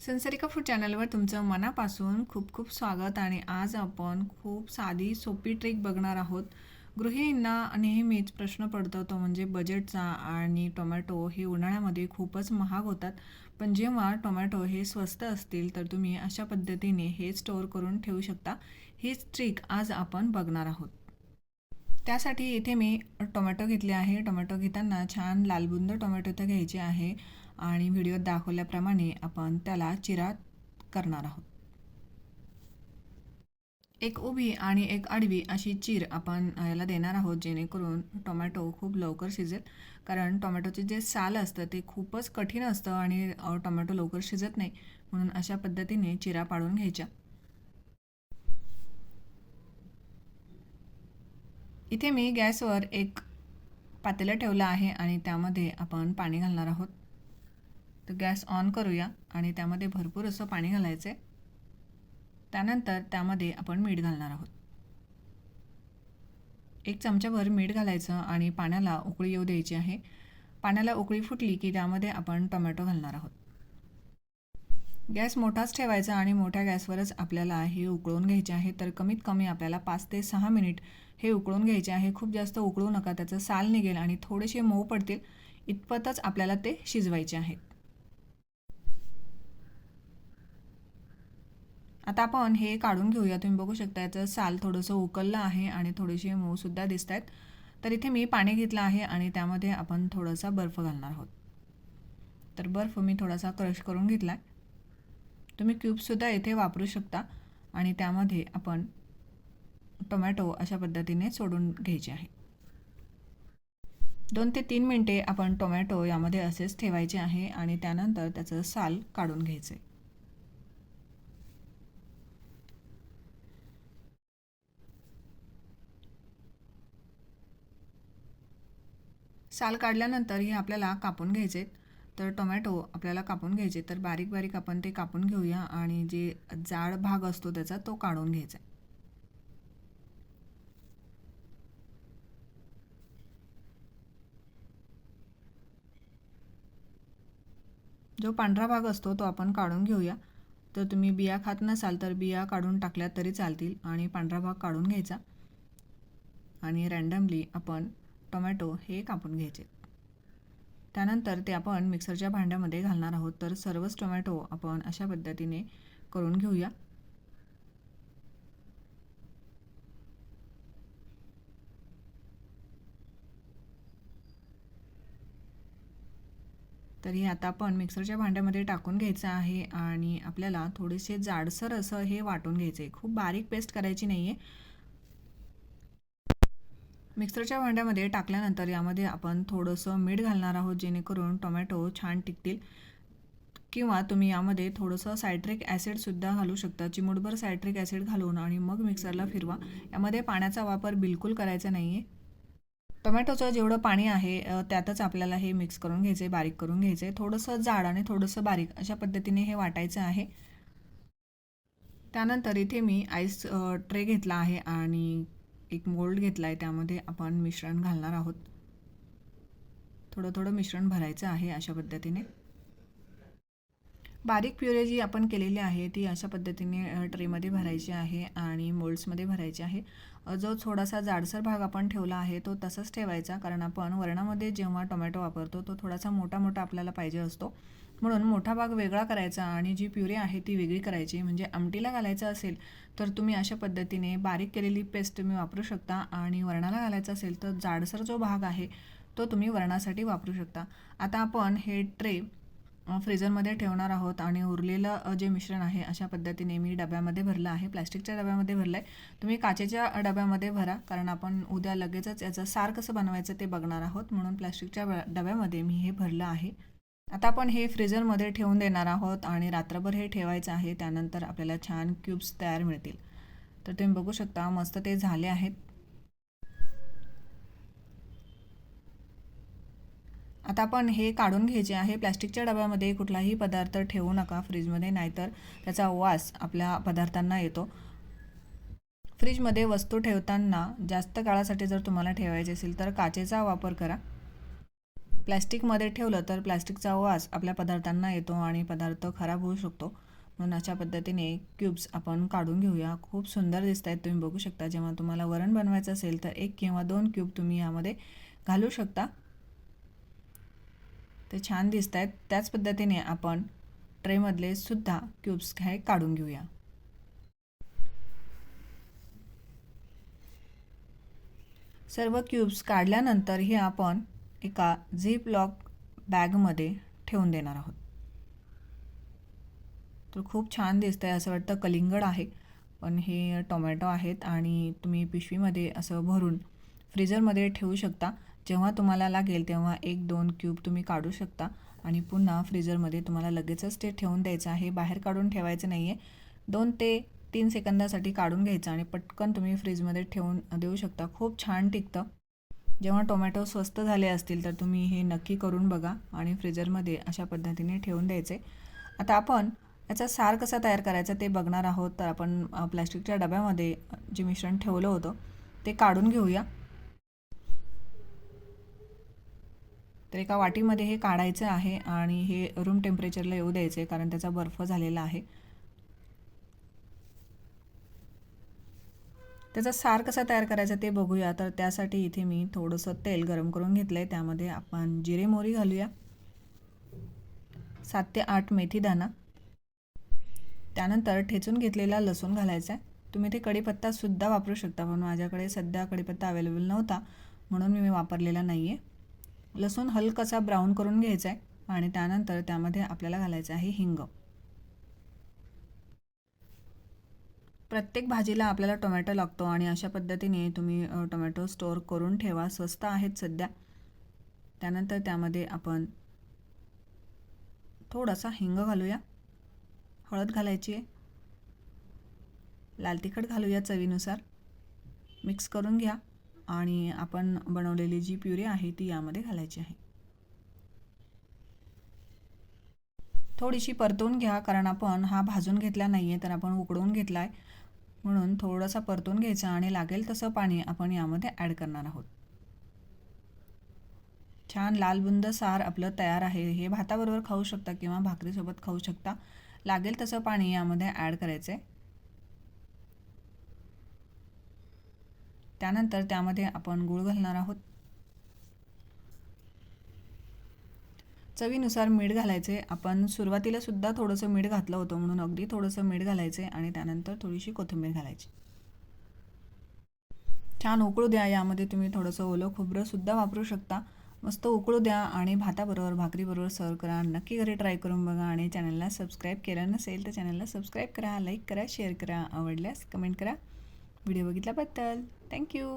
संसारिका food चॅनलवर तुमचं मनापासून खूप खूप स्वागत आणि आज आपण खूप साधी सोपी ट्रिक बघणार आहोत. गृहिणींना नेहमीच प्रश्न पडतो तो म्हणजे बजेटचा आणि टोमॅटो हे उन्हाळ्यामध्ये खूपच महाग होतात. पण जेव्हा टोमॅटो हे स्वस्त असतील तर तुम्ही अशा पद्धतीने हे स्टोअर करून ठेवू शकता. हीच ट्रिक आज आपण बघणार आहोत. त्यासाठी इथे मी टोमॅटो घेतले आहे. टोमॅटो घेताना छान लालबुंद टोमॅटो तर घ्यायचे आहे. आणि व्हिडिओत दाखवल्याप्रमाणे आपण त्याला चिरा करणार आहोत. एक उभी आणि एक आडवी अशी चीर आपण याला देणार आहोत जेणेकरून टोमॅटो खूप लवकर शिजेल. कारण टोमॅटोचे जे साल असतं ते खूपच कठीण असतं आणि टोमॅटो लवकर शिजत नाही. म्हणून अशा पद्धतीने चिरा पाडून घ्यायच्या. इथे मी गॅसवर एक पातेलं ठेवलं आहे आणि त्यामध्ये आपण पाणी घालणार आहोत. तर गॅस ऑन करूया आणि त्यामध्ये भरपूर असं पाणी घालायचं आहे त्यानंतर त्यामध्ये आपण मीठ घालणार आहोत. एक चमचाभर मीठ घालायचं आणि पाण्याला उकळी येऊ द्यायची आहे. पाण्याला उकळी फुटली की त्यामध्ये आपण टोमॅटो घालणार आहोत. गॅस मोठाच ठेवायचा आणि मोठ्या गॅसवरच आपल्याला हे उकळून घ्यायचे आहे. तर कमीत कमी आपल्याला पाच ते सहा मिनिट हे उकळून घ्यायचे आहे. खूप जास्त उकळू नका त्याचं साल निघेल आणि थोडेसे मऊ पडतील. इतपतच आपल्याला ते शिजवायचे आहेत आता आपण हे काढून घेऊया. तुम्ही बघू शकता याचं साल थोडंसं उकललं आहे आणि थोडेसे मऊसुद्धा दिसत आहेत तर इथे मी पाणी घेतलं आहे आणि त्यामध्ये आपण थोडासा बर्फ घालणार आहोत. तर बर्फ मी थोडासा क्रश करून घेतला आहे तुम्ही क्यूबसुद्धा इथे वापरू शकता आणि त्यामध्ये आपण टोमॅटो अशा पद्धतीने सोडून घ्यायचे आहे. दोन ते तीन मिनटे आपण टोमॅटो यामध्ये असेच ठेवायचे आहे आणि त्यानंतर त्याचं साल काढून घ्यायचं साल काढल्यानंतर हे आपल्याला कापून घ्यायचे तर टोमॅटो आपल्याला कापून घ्यायचे तर बारीक बारीक आपण ते कापून घेऊया आणि जे जाड भाग असतो त्याचा तो काढून घ्यायचा जो पांढरा भाग असतो तो आपण काढून घेऊया. तर तुम्ही बिया खात नसाल तर बिया काढून टाकल्या तरी चालतील आणि पांढरा भाग काढून घ्यायचा. आणि रँडमली आपण टोमॅटो हे कापून घ्यायचे. त्यानंतर ते आपण मिक्सरच्या भांड्यामध्ये घालणार आहोत. तर सर्वच टोमॅटो आपण अशा पद्धतीने करून घेऊया. तर हे आता आपण मिक्सरच्या भांड्यामध्ये टाकून घ्यायचं आहे आणि आपल्याला थोडेसे जाडसर असं हे वाटून घ्यायचं आहे खूप बारीक पेस्ट करायची नाही आहे मिक्सरच्या भांड्यामध्ये टाकल्यानंतर यामध्ये आपण थोडंसं मीठ घालणार आहोत जेणेकरून टोमॅटो छान टिकतील. किंवा तुम्ही यामध्ये थोडंसं सायट्रिक ॲसिडसुद्धा घालू शकता चिमुटभर सायट्रिक ॲसिड घालून आणि मग मिक्सरला फिरवा. यामध्ये पाण्याचा वापर बिलकुल करायचा नाही आहे टोमॅटोचं जेवढं पाणी आहे त्यातच आपल्याला हे मिक्स करून घ्यायचं आहे बारीक करून घ्यायचं. आहे थोडंसं जाड आणि थोडंसं बारीक अशा पद्धतीने हे वाटायचं आहे. त्यानंतर इथे मी आईस ट्रे घेतला आहे आणि एक मोल्ड घेतला आहे त्यामध्ये आपण मिश्रण घालणार आहोत. थोडं थोडं मिश्रण भरायचं आहे अशा पद्धतीने. बारीक प्युरे जी आपण केलेली आहे ती अशा पद्धतीने ट्रेमध्ये भरायची आहे आणि मोल्ड्समध्ये भरायची आहे. जो थोडासा जाडसर भाग आपण ठेवला आहे तो तसाच ठेवायचा कारण आपण वरणामध्ये जेव्हा टोमॅटो वापरतो तो थोडासा मोठा मोठा आपल्याला पाहिजे असतो. म्हणून मोठा भाग वेगळा करायचा आणि जी प्युरे आहे ती वेगळी करायची. म्हणजे आमटीला घालायचं असेल तर तुम्ही अशा पद्धतीने बारीक केलेली पेस्ट तुम्ही वापरू शकता आणि वरणाला घालायचा असेल तर जाडसर जो भाग आहे तो तुम्ही वरणासाठी वापरू शकता. आता आपण हे ट्रे फ्रीजरमध्ये ठेवणार आहोत आणि उरलेलं जे मिश्रण आहे अशा पद्धतीने मी डब्यामध्ये भरलं आहे. प्लॅस्टिकच्या डब्यामध्ये भरलं आहे तुम्ही काचेच्या डब्यामध्ये भरा कारण आपण उद्या लगेचच याचं सार कसं बनवायचं ते बघणार आहोत. म्हणून प्लॅस्टिकच्या डब्यामध्ये मी हे भरलं आहे. आता आपण हे फ्रीजरमध्ये ठेवून देणार आहोत आणि रात्रभर हे ठेवायचं आहे त्यानंतर आपल्याला छान क्यूब्स तयार मिळतील. तर तुम्ही बघू शकता मस्त ते झाले आहेत. आता आपण हे काढून घ्यायचे आहे. प्लॅस्टिकच्या डब्यामध्ये कुठलाही पदार्थ ठेवू नका फ्रीजमध्ये नाहीतर त्याचा वास आपल्या पदार्थांना येतो. फ्रीजमध्ये वस्तू ठेवताना जास्त काळासाठी जर तुम्हाला ठेवायची असेल तर काचेचा वापर करा. प्लॅस्टिकमध्ये ठेवलं तर प्लॅस्टिकचा वास आपल्या पदार्थांना येतो आणि पदार्थ खराब होऊ शकतो. म्हणून अशा पद्धतीने क्यूब्स आपण काढून घेऊया. खूप सुंदर दिसत आहेत तुम्ही बघू शकता. जेव्हा तुम्हाला वरण बनवायचं असेल तर एक किंवा दोन क्यूब तुम्ही यामध्ये घालू शकता. ते छान दिसत आहेत त्याच पद्धतीने आपण ट्रेमधले सुद्धा क्यूब्स हे काढून घेऊया. सर्व क्यूब्स काढल्यानंतर हे आपण एका झिप लॉक बॅगमध्ये ठेवून देणार आहोत. तर खूप छान दिसतं आहे असं वाटतं कलिंगड आहे. पण हे टोमॅटो आहेत आणि तुम्ही पिशवीमध्ये असं भरून फ्रीजरमध्ये ठेवू शकता. जेव्हा तुम्हाला लागेल तेव्हा एक दोन क्यूब तुम्ही काढू शकता. आणि पुन्हा फ्रीजरमध्ये तुम्हाला लगेचच ते ठेवून द्यायचं आहे. बाहेर काढून ठेवायचं नाही आहे दोन ते तीन सेकंदासाठी काढून घ्यायचं आणि पटकन तुम्ही फ्रीजमध्ये ठेवून देऊ शकता. खूप छान टिकतं. जेव्हा टोमॅटो स्वस्त झाले असतील तर तुम्ही हे नक्की करून बघा आणि फ्रीजरमध्ये अशा पद्धतीने ठेवून द्यायचे. आता आपण याचा सार कसा तयार करायचा ते बघणार आहोत. तर आपण प्लॅस्टिकच्या डब्यामध्ये जे मिश्रण ठेवलं होतं ते काढून घेऊया. तर एका वाटीमध्ये हे काढायचं आहे आणि हे रूम टेम्परेचरला येऊ द्यायचे कारण त्याचा बर्फ झालेला आहे. त्याचा सार कसा तयार करायचा ते बघूया. तर त्यासाठी इथे मी थोडंसं तेल गरम करून घेतलं आहे त्यामध्ये आपण जिरे मोरी घालूया. सात ते आठ मेथी दाणा. त्यानंतर ठेचून घेतलेला लसूण घालायचा आहे. तुम्ही ते कढीपत्तासुद्धा वापरू शकता पण माझ्याकडे सध्या कढीपत्ता अवेलेबल नव्हता म्हणून मी वापरलेला नाही आहे लसूण हलकासा ब्राऊन करून घ्यायचा आहे आणि त्यानंतर त्यामध्ये आपल्याला घालायचं आहे हिंग. प्रत्येक भाजीला आपल्याला टोमॅटो लागतो आणि अशा पद्धतीने तुम्ही टोमॅटो स्टोअर करून ठेवा. स्वस्त आहेत सध्या. त्यानंतर त्यामध्ये आपण थोडासा हिंग घालूया. हळद घालायची आहे. लाल तिखट घालूया चवीनुसार. मिक्स करून घ्या. आणि आपण बनवलेली जी प्युरी आहे ती यामध्ये घालायची आहे. थोडीशी परतून घ्या कारण आपण हा भाजून घेतला नाही आहे तर आपण उकडवून घेतला आहे म्हणून थोडासा परतून घ्यायचा आणि लागेल तसं पाणी आपण यामध्ये ॲड करणार आहोत. छान लालबुंद सार आपलं तयार आहे. हे भाताबरोबर खाऊ शकता किंवा भाकरीसोबत खाऊ शकता. लागेल तसं पाणी यामध्ये ॲड करायचं आहे त्यानंतर त्यामध्ये आपण गूळ घालणार आहोत. चवीनुसार मीठ घालायचे. आपण सुरुवातीला सुद्धा थोडंसं मीठ घातलं होतं म्हणून अगदी थोडंसं मीठ घालायचे आणि त्यानंतर थोडीशी कोथिंबीर घालायची. छान उकळू द्या. यामध्ये तुम्ही थोडंसं ओलं खोबरंसुद्धा वापरू शकता. मस्त उकळू द्या आणि भाताबरोबर भाकरीबरोबर सर्व करा. नक्की घरी ट्राय करून बघा आणि चॅनलला सबस्क्राईब केलं नसेल तर चॅनलला सबस्क्राईब करा लाईक करा शेअर करा आवडल्यास कमेंट करा. व्हिडिओ बघितल्याबद्दल. थँक्यू